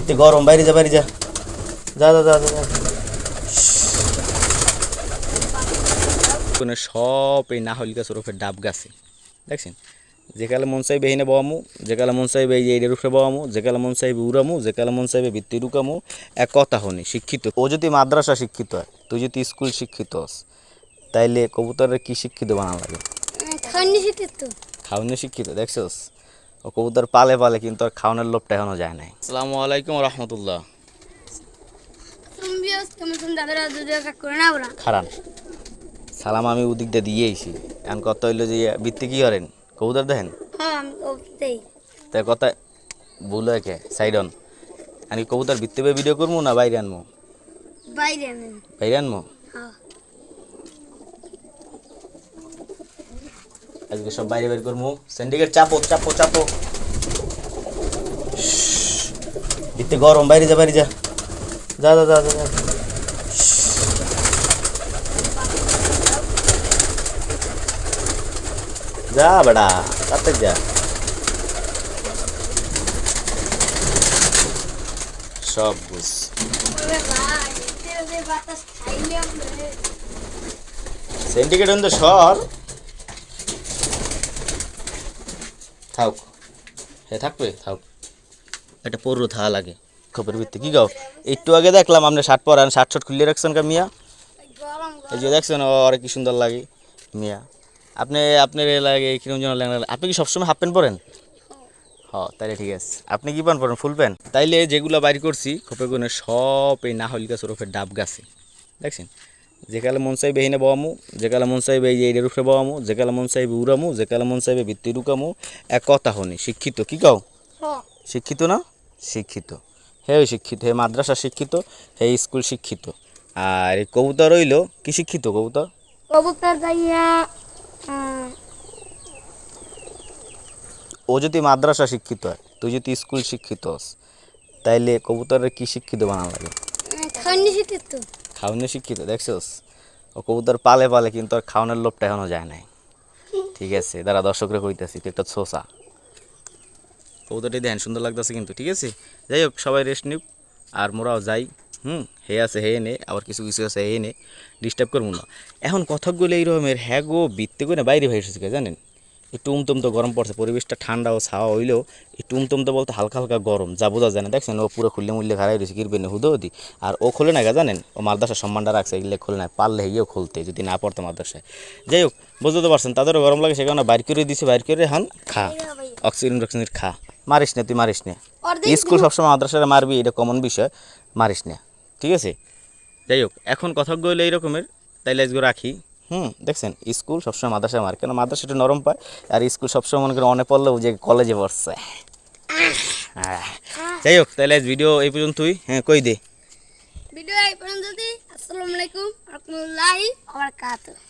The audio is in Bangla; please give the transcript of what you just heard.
এতে গরম বাইরে যা বাইরে যা। যা যা যা যা। কোনো সব এই নাহল গাছ ওরফে ডাব গাছে। দেখছেন? যেকালে মন চাইবে এখানে বওয়ামু যেকালে মন চাইবে এই এইটার উপরে বওয়ামু যেকালে মন চাইবে উড়ামু যেকালে মন চাইবে ভিত্তি রুকামু এক কথা হনি শিক্ষিত। ও যদি মাদ্রাসা শিক্ষিত হয় তুই যদি স্কুল শিক্ষিত হস তাইলে কবুতরের কি শিক্ষিত বানা লাগে? খান্নি শীতের তো খাওয়ানো শিক্ষিত দেখছস? ও কবুতর পালে পালে কিন্তু আর খাওয়ানোর লোভটা এখনও যায় নাই। আসসালামু আলাইকুম রহমতুল্লাহ। খারান। সালাম আমি ওদিক দিয়ে দিয়ে আইছি। এখন কথা হইল যে বৃত্তি কি করেন? কবুতর দেখেন? হ্যাঁ তাই কথা ভুল হয় কে সাইডন আমি কবুতর বৃত্তি ভিডিও করব না বাইরে আনব? বাইরে আনেন বাইরে আনব? হ্যাঁ। আজকে সব বাইরে বের করব। সিন্ডিকেট চাপো চাপো চাপো। এতে গরম, বাইরে যা বাইরে যা। যা যা যা যা যা। বেড়া তাতে যা। সব বুঝ সিন্ডিকেট অন শহর। থাক হে, থাকবে? থাক এটা পড়ো থা লাগে। খবর ভিত্তি, কি গাও একটু আগে দেখলাম আপনি শার্ট পরান, শার্ট শার্ট খুলে রাখছেন কা মিয়া? এই যে দেখছেন আর কি সুন্দর লাগে, মিয়া। আপনি, আপনার লাগে কীরকম যেন লাগে আপনি কি সবসময় হাফ প্যান্ট পরেন? হ, তাইলে ঠিক আছে। আপনি কি প্যান্ট পরেন ফুল প্যান্ট তাইলে যেগুলো বাইর করছি খোপে গুনে সব এই নাহল গাছ ওরফে ডাব গাছে। দেখছেন? যেকালে মন চাইবে এখানে বওয়ামু যেকালে মন চাইবে এই উপরে বওয়ামু যেকালে মন চাইবে উড়ামু যেকালে মন চাইবে ভিত্তি রুকামু এক কথা হনি শিক্ষিত কি কাও? শিক্ষিত না? শিক্ষিত। হে ওই শিক্ষিত হে মাদ্রাসা শিক্ষিত হে স্কুল শিক্ষিত। আর এই কবুতর রইল কি শিক্ষিত কবুতর? কবুতর যাইয়া ও যদি মাদ্রাসা শিক্ষিত হয় তুই যদি স্কুল শিক্ষিত হস তাইলে কবুতরের কি শিক্ষিত বানা লাগে? খান্নি শীতের তো খাওয়ানো শিক্ষিত দেখছস? ও কবুতর পালে পালে কিন্তু আর খাওয়ানোর লোভটা এখনও যায় নাই। ঠিক আছে দাঁড়া দর্শকরা কইতাছি তুই একটা ছোসা কবুতরটি দেন সুন্দর লাগতেছে কিন্তু ঠিক আছে? যাই হোক সবাই রেস্ট নিক আর মোরাও যাই হুম? হে আছে হে নে আবার কিছু কিছু আছে হে নে ডিস্টার্ব করব না। এখন কথাগুলো এইরকমের হ্যাঁ গো বিত্তে করে বাইরে ভাই এসেছে জানেন? একটু উমতম তো গরম পড়ছে পরিবেশটা ঠান্ডা ও ছাওয়া হইলেও একটু উমতম তো বলতে হালকা হালকা গরম যা বোঝা যায় না। দেখছেন ও পুরো খুললে মুল্লে খারাই রয়েছে কিরবে না হুদো দি আর ও খোলে না গা জানেন? ও মাদ্রাসার সম্মানটা রাখছে এগুলো খোলে না পারলে হিয়েও খুলতে যদি না পড়তো মাদ্রাসায়। যাই হোক বুঝতে পারছেন তাদেরও গরম লাগে সেখানে বাইর করে দিছে বাইর করে হান খা। অক্সিজেন অক্সিজেন খা। মারিস না তুই মারিস না। স্কুল সবসময় মাদ্রাসায় মারবি এটা কমন বিষয় মারিস না। ঠিক আছে? যাই হোক এখন কথা হইলে এই রকমের তাইলে আজকে রাখি। হুম, দেখছেন, স্কুল সবসময় মাদ্রাসা মার কেন মাদ্রাসা একটু নরম পায়, আর স্কুল সবসময় মনে করেন অনেক পড়লেও যে কলেজে পড়ছে। যাই হোক, তাহলে ভিডিও এই পর্যন্তই হ্যাঁ কই দে ভিডিও এই পর্যন্ত আসসালামু আলাইকুম, রহমতুল্লাহি ওয়া বারাকাতুহু